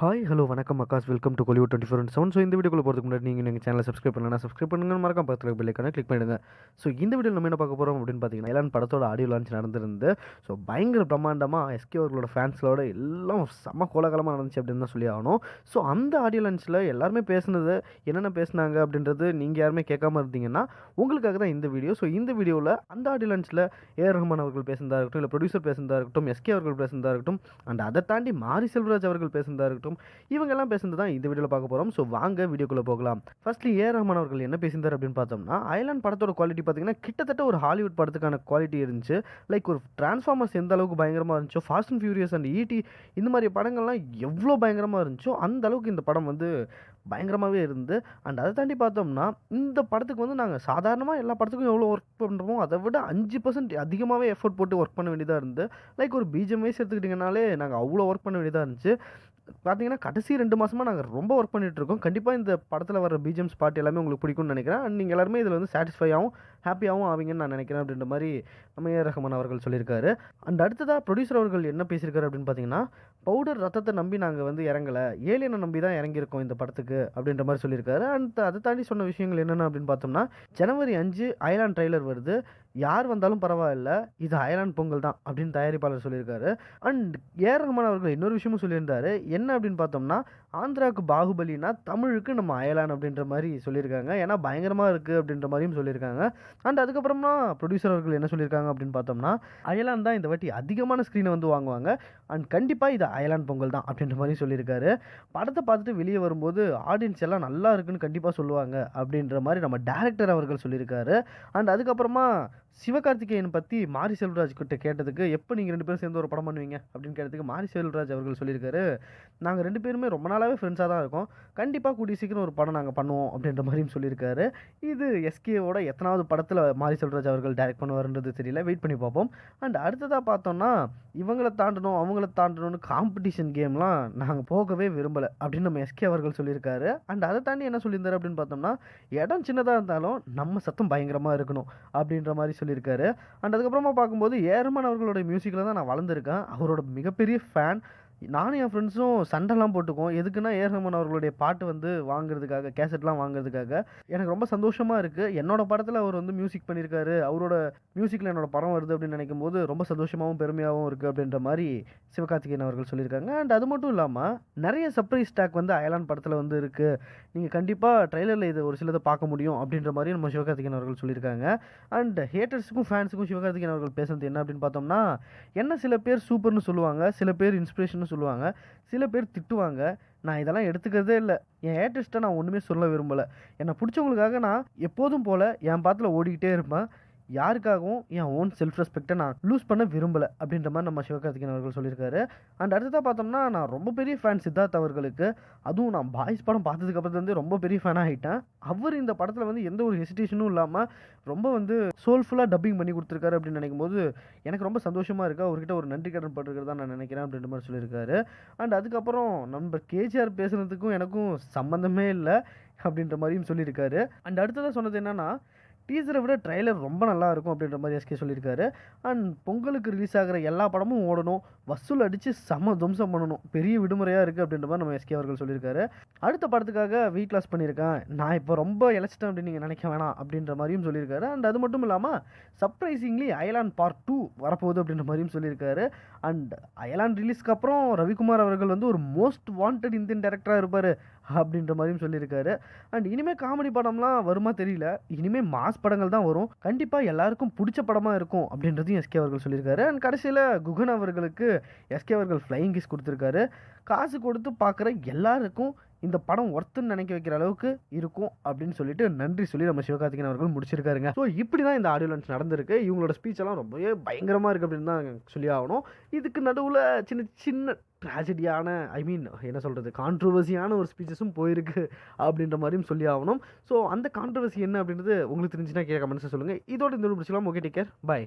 Hi hello வணக்கம் அக்காஸ். Welcome to Kollywood twenty four seven so இந்த வீடியோக்குள்ள போகிறதுக்கு முன்னாடி நீங்கள் எங்கள் சேனலை சப்ஸ்கிரைப் பண்ணலாம் சப்ஸ்கிரைப் பண்ணுங்க மறக்காம பக்கத்தில் பெல் கிளிக் பண்ணிடுங்க. ஸோ இந்த வீடியோ நம்ம என்ன பார்க்க போகிறோம் அப்படின்னு பார்த்தீங்கன்னா எல்லாம் படத்தோட ஆடியோ லான்ச் நடந்திருந்து ஸோ பயங்கர பிரம்மாண்டமாக எஸ்கே அவர்களோட ஃபேன்ஸோட எல்லாம் செம்ம கோலகலமாக நடந்துச்சு அப்படின்னு தான் சொல்லி ஆகணும். ஸோ அந்த ஆடியோ லான்ச்சில் எல்லாருமே பேசுனது என்னென்ன பேசுனாங்க அப்படின்றது நீங்கள் யாருமே கேட்காம இருந்தீங்கன்னா உங்களுக்காக தான் இந்த வீடியோ. ஸோ இந்த வீடியோவில் அந்த ஆடியோ லான்ச்சில் ஏ ரஹ்மான் அவர்கள் பேசுனதாக இருக்கட்டும் இல்லை ப்ரொடியூசர் பேசுனதாக இருக்கட்டும் எஸ்கே அவர்கள் பேசுனதாக இருக்கட்டும் அண்ட் அதை தாண்டி மாரி செல்வராஜ் அவர்கள் பேசுனதாக இருக்கட்டும் இவங்கெல்லாம் பேசுனது தான் இந்த வீடியோவில் பார்க்க போகிறோம் ஸோ வாங்க வீடியோக்குள்ளே போகலாம். ஃபர்ஸ்ட்லி ஏ. ரஹ்மான் அவர்கள் என்ன பேசியிருந்தார் அப்படின்னு பார்த்தோம்னா ஐலாண்ட் படத்தோட குவாலிட்டி பார்த்தீங்கன்னா கிட்டத்தட்ட ஒரு ஹாலிவுட் படத்துக்கான குவாலிட்டி இருந்துச்சு. லைக் ஒரு டிரான்ஸ்ஃபார்மர்ஸ் எந்த அளவுக்கு பயங்கரமாக இருந்துச்சோ ஃபாஸ்ட் அண்ட் ஃபியூரியஸ் அண்ட் ஈடி இந்த மாதிரி படங்கள்லாம் எவ்வளோ பயங்கரமாக இருந்துச்சோ அந்த அளவுக்கு இந்த படம் வந்து பயங்கரமாகவே இருந்து. அண்ட் அதை தாண்டி பார்த்தோம்னா இந்த படத்துக்கு வந்து நாங்கள் சாதாரணமாக எல்லா படத்துக்கும் எவ்வளோ ஒர்க் பண்ணுறோமோ அதை விட அஞ்சு பர்சன்ட் அதிகமாகவே எஃபோர்ட் போட்டு ஒர்க் பண்ண வேண்டியதாக இருந்து. லைக் ஒரு பிஜிஎம் வைஸ் எடுத்துக்கிட்டிங்கனாலே நாங்கள் அவ்வளோ ஒர்க் பண்ண வேண்டியதாக இருந்துச்சு. பார்த்தீங்கன்னா கடைசி ரெண்டு மாதமாக நாங்கள் ரொம்ப ஒர்க் பண்ணிகிட்ருக்கோம் கண்டிப்பாக இந்த படத்தில் வர பிஜிஎம்ஸ் பாட்டு எல்லாமே உங்களுக்கு பிடிக்கும்னு நினைக்கிறேன். அண்ட் நீங்கள் எல்லாருமே இதில் வந்து சாட்டிஸ்ஃபையாகவும் ஹாப்பியாகவும் ஆவீங்கன்னு நான் நினைக்கிறேன் அப்படின்ற மாதிரி நம்ம ஏ. ரஹ்மான் அவர்கள் சொல்லியிருக்காரு. அண்ட் அடுத்ததாக ப்ரொடியூசர் அவர்கள் என்ன பேசியிருக்காரு அப்படின்னு பார்த்தீங்கன்னா பவுடர் ரத்தத்தை நம்பி நாங்கள் வந்து இறங்கலை ஏலியனை நம்பி தான் இறங்கியிருக்கோம் இந்த படத்துக்கு அப்படின்ற மாதிரி சொல்லியிருக்காரு. அண்ட் அதை தாண்டி சொன்ன விஷயங்கள் என்னென்ன அப்படின்னு பார்த்தோம்னா ஜனவரி அஞ்சு அயலான் ட்ரெய்லர் வருது. யார் வந்தாலும் பரவாயில்ல இது அயலான் பொங்கல் தான் அப்படின்னு தயாரிப்பாளர் சொல்லியிருக்காரு. அண்ட் ஏஆர் ரஹ்மான் அவர்கள் இன்னொரு விஷயமும் சொல்லியிருந்தாரு. என்ன அப்படின்னு பார்த்தோம்னா ஆந்திராவுக்கு பாகுபலினா தமிழுக்கு நம்ம அயலான் அப்படின்ற மாதிரி சொல்லியிருக்காங்க. ஏன்னா பயங்கரமாக இருக்குது அப்படின்ற மாதிரியும் சொல்லியிருக்காங்க. அண்ட் அதுக்கப்புறமா ப்ரொடியூசர் அவர்கள் என்ன சொல்லியிருக்காங்க அப்படின்னு பார்த்தோம்னா அயலான் தான் இந்த வாட்டி அதிகமான ஸ்க்ரீனை வந்து வாங்குவாங்க. அண்ட் கண்டிப்பாக இது அயலான் பொங்கல் தான் அப்படின்ற மாதிரி சொல்லியிருக்காரு. படத்தை பார்த்துட்டு வெளியே வரும்போது ஆடியன்ஸ் எல்லாம் நல்லா இருக்குன்னு கண்டிப்பாக சொல்லுவாங்க. அப்படின்ற மாதிரி நம்ம டேரக்டர் அவர்கள் சொல்லியிருக்காரு. அண்ட் அதுக்கப்புறமா சிவகார்த்திகேயன் பற்றி மாரி செல்வராஜ் கிட்ட கேட்டதுக்கு எப்போ நீங்கள் ரெண்டு பேரும் சேர்ந்து ஒரு படம் பண்ணுவீங்க? அப்படின்னு கேட்டதுக்கு மாரி செல்வராஜ் அவர்கள் சொல்லியிருக்காரு. நாங்கள் ரெண்டு பேருமே ரொம்ப நாளாகவே ஃப்ரெண்ட்ஸாக தான் இருக்கோம். கண்டிப்பாக கூடிய சீக்கிரம் ஒரு படம் நாங்கள் பண்ணுவோம் அப்படின்ற மாதிரியும் சொல்லியிருக்காரு. இது எஸ்கேவோட எத்தனாவது படத்தில் மாரி செல்வராஜ் அவர்கள் டைரக்ட் பண்ணுவார்ன்றது தெரியல. வெயிட் பண்ணி பார்ப்போம். அண்ட் அடுத்ததாக பார்த்தோம்னா இவங்களை தாண்டணும் அவங்கள தாண்டணும்னு காம்படிஷன் கேம்லாம் நாங்கள் போகவே விரும்பலை அப்படின்னு நம்ம எஸ்கே அவர்கள் சொல்லியிருக்காரு. அண்ட் அதை தாண்டி என்ன சொல்லியிருந்தாரு அப்படின்னு பார்த்தோம்னா இடம் சின்னதாக இருந்தாலும் நம்ம சத்தம் பயங்கரமாக இருக்கணும் அப்படின்ற மாதிரி சொல்லியிருக்காரு. அண்ட் அதுக்கப்புறமா பார்க்கும்போது ஏர்மன் அவர்களோட மியூசிக்கில் தான் நான் வளர்ந்துருக்கேன். அவரோட மிகப்பெரிய ஃபேன் நானும் என் ஃப்ரெண்ட்ஸும் சண்டைலாம் போட்டுக்குவோம். எதுக்குன்னா ஏர் ரஹ்மான் அவர்களுடைய பாட்டு வந்து வாங்குறதுக்காக கேசட்லாம் வாங்குறதுக்காக. எனக்கு ரொம்ப சந்தோஷமாக இருக்குது என்னோட படத்தில் அவர் வந்து மியூசிக் பண்ணியிருக்காரு அவரோட மியூசிக்கில் என்னோட படம் வருது அப்படின்னு நினைக்கும் போது ரொம்ப சந்தோஷமாகவும் பெருமையாகவும் இருக்குது அப்படின்ற மாதிரி சிவகார்த்திகேயன் அவர்கள் சொல்லியிருக்காங்க. அண்ட் அது மட்டும் இல்லாமல் நிறைய சர்ப்ரைஸ் டேக் வந்து அயலான் படத்தில் வந்து இருக்குது நீங்கள் கண்டிப்பாக ட்ரைலரில் இது ஒரு சிலதை பார்க்க முடியும் அப்படின்ற மாதிரி நம்ம சிவகார்த்திகேயன் அவர்கள் சொல்லியிருக்காங்க. அண்ட் ஹேட்டர்ஸுக்கும் ஃபேன்ஸுக்கும் சிவகார்த்திகேயன் அவர்கள் பேசுனது என்ன அப்படின்னு பார்த்தோம்னா என்ன சில பேர் சூப்பர்னு சொல்லுவாங்க. சில பேர் இன்ஸ்பிரேஷன் சொல்லுவாங்க. சில பேர் திட்டுவாங்க. நான் இதெல்லாம் எடுத்துக்கிறதே இல்லை. என் ஏட்டஸ்ட்டை நான் ஒன்றுமே சொல்ல விரும்பலை. என்னை பிடிச்சவங்களுக்காக நான் எப்போதும் போல் என் பாத்தில் ஓடிக்கிட்டே இருப்பேன். யாருக்காகவும் என் ஓன் செல்ஃப் ரெஸ்பெக்டை நான் லூஸ் பண்ண விரும்பலை அப்படின்ற மாதிரி நம்ம சிவகார்த்திகேயன் அவர்கள் சொல்லியிருக்காரு. அண்ட் அடுத்ததாக பார்த்தோம்னா நான் ரொம்ப பெரிய ஃபேன் சித்தார்த் அவர்களுக்கு அதுவும் நான் பாய்ஸ் படம் பார்த்ததுக்கப்புறத்துலேருந்து ரொம்ப பெரிய ஃபேனாக ஆகிட்டேன் அவர் இந்த படத்தில் வந்து எந்த ஒரு ஹெசிடேஷனும் இல்லாமல் ரொம்ப வந்து சோல்ஃபுல்லாக டப்பிங் பண்ணி கொடுத்துருக்காரு அப்படின்னு நினைக்கும் போது எனக்கு ரொம்ப சந்தோஷமாக இருக்குது அவர்கிட்ட ஒரு நன்றி கடன் பட்டிருக்கிறதா நான் நினைக்கிறேன் அப்படின்ற மாதிரி சொல்லியிருக்காரு. அண்ட் அதுக்கப்புறம் நம்ம கேஜிஆர் பேசுகிறதுக்கும் எனக்கும் சம்மந்தமே இல்லை அப்படின்ற மாதிரியும் சொல்லியிருக்காரு. அண்ட் அடுத்ததாக சொன்னது என்னன்னா டீசரை விட ட்ரைலர் ரொம்ப நல்லா இருக்கும் அப்படின்ற மாதிரி எஸ்கே சொல்லியிருக்காரு. அண்ட் பொங்கலுக்கு ரிலீஸ் ஆகிற எல்லா படமும் ஓடணும். வசூல் அடித்து செம துவம்சம் பண்ணணும். பெரிய விடுமுறையாக இருக்குது அப்படின்ற மாதிரி நம்ம எஸ்கே அவர்கள் சொல்லியிருக்காரு. அடுத்த படத்துக்காக வெயிட் லாஸ் பண்ணியிருக்கேன். நான் இப்போ ரொம்ப இழைச்சிட்டேன் அப்படின்னு நீங்கள் நினைக்க வேணாம் அப்படின்ற மாதிரியும் சொல்லியிருக்காரு. அண்ட் அது மட்டும் இல்லாமல் சர்ப்ரைசிங்லி அயலான் பார்ட் டூ வரப்போகுது அப்படின்ற மாதிரியும் சொல்லியிருக்காரு. அண்ட் அயலான் ரிலீஸ்க்கு அப்புறம் ரவிக்குமார் அவர்கள் வந்து ஒரு மோஸ்ட் வாண்டட் இந்தியன் டேரக்டராக இருப்பார். அப்படின்ற மாதிரியும் சொல்லியிருக்காரு. அண்ட் இனிமேல் காமெடி படம்லாம் வருமா தெரியல. இனிமேல் மாஸ் படங்கள் தான் வரும். கண்டிப்பாக எல்லாருக்கும் பிடிச்ச படமாக இருக்கும் அப்படின்றதையும் எஸ்கே அவர்கள் சொல்லியிருக்காரு. அண்ட் கடைசியில் குகன் அவர்களுக்கு எஸ்கே அவர்கள் ஃப்ளையிங் கிஸ் கொடுத்துருக்காரு. காசு கொடுத்து பார்க்குற எல்லாருக்கும் இந்த படம் ஒர்த்துன்னு நினைக்க வைக்கிற அளவுக்கு இருக்கும் அப்படின்னு சொல்லிட்டு நன்றி சொல்லி நம்ம சிவகார்த்திகன் அவர்கள் முடிச்சிருக்காருங்க. ஸோ இப்படி தான் இந்த ஆடியோ லன்ச் நடந்திருக்கு. இவங்களோட ஸ்பீச் எல்லாம் ரொம்பவே பயங்கரமாக இருக்குது அப்படின்னு தான் சொல்லி ஆகணும். இதுக்கு நடுவில் சின்ன சின்ன ட்ராஜடியான ஐ மீன் என்ன சொல்கிறது கான்ட்ரவர்சியான ஒரு ஸ்பீச்சஸும் போயிருக்கு அப்படின்ற மாதிரியும் சொல்லி ஆகணும். ஸோ அந்த கான்ட்ரவர்சி என்ன அப்படின்றது உங்களுக்கு தெரிஞ்சுன்னா கேட்க கமெண்ட்ஸை சொல்லுங்கள் இதோட இந்த பிடிச்சலாம் ஓகே டேக் கேர் பாய்